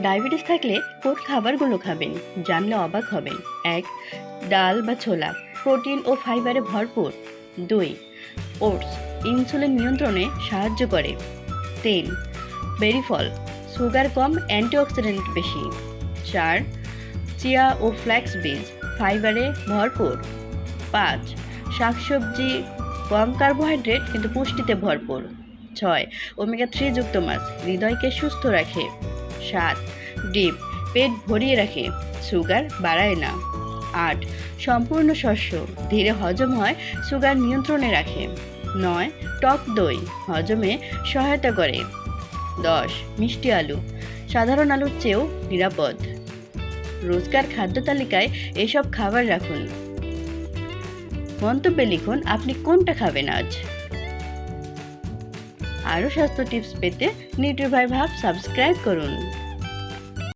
Diabetes থাকলে কোন খাবারগুলো খাবেন? জানলে অবাক হবেন। এক, ডাল বা ছোলা, প্রোটিন ও ফাইবারে ভরপুর। দুই, ওটস, ইনসুলিন নিয়ন্ত্রণে সাহায্য করে। তিন বেরি ফল সুগার কম, অ্যান্টিঅক্সিডেন্ট বেশি। চার, চিয়া ও ফ্ল্যাক্স বীজ, ফাইবারে ভরপুর। পাঁচ, শাকসবজি কম কার্বোহাইড্রেট, কিন্তু পুষ্টিতে ভরপুর। ছয়, ওমেগা থ্রি যুক্ত মাছ, হৃদয়কে সুস্থ রাখে। সাত ডিপ, পেট ভরিয়ে রাখে, সুগার বাড়ায় না। আট, সম্পূর্ণ শস্য, ধীরে হজম হয়, সুগার নিয়ন্ত্রণে রাখে। নয়, টক দই, হজমে সহায়তা করে। দশ, মিষ্টি আলু, সাধারণ আলুর চেয়েও নিরাপদ। রোজকার খাদ্য তালিকায় এসব খাবার রাখুন। মন্তব্যে লিখুন, আপনি কোনটা খাবেন আজ? আরও স্বাস্থ্য টিপস পেতে নিউট্রিভাই ভাব সাবস্ক্রাইব করুন।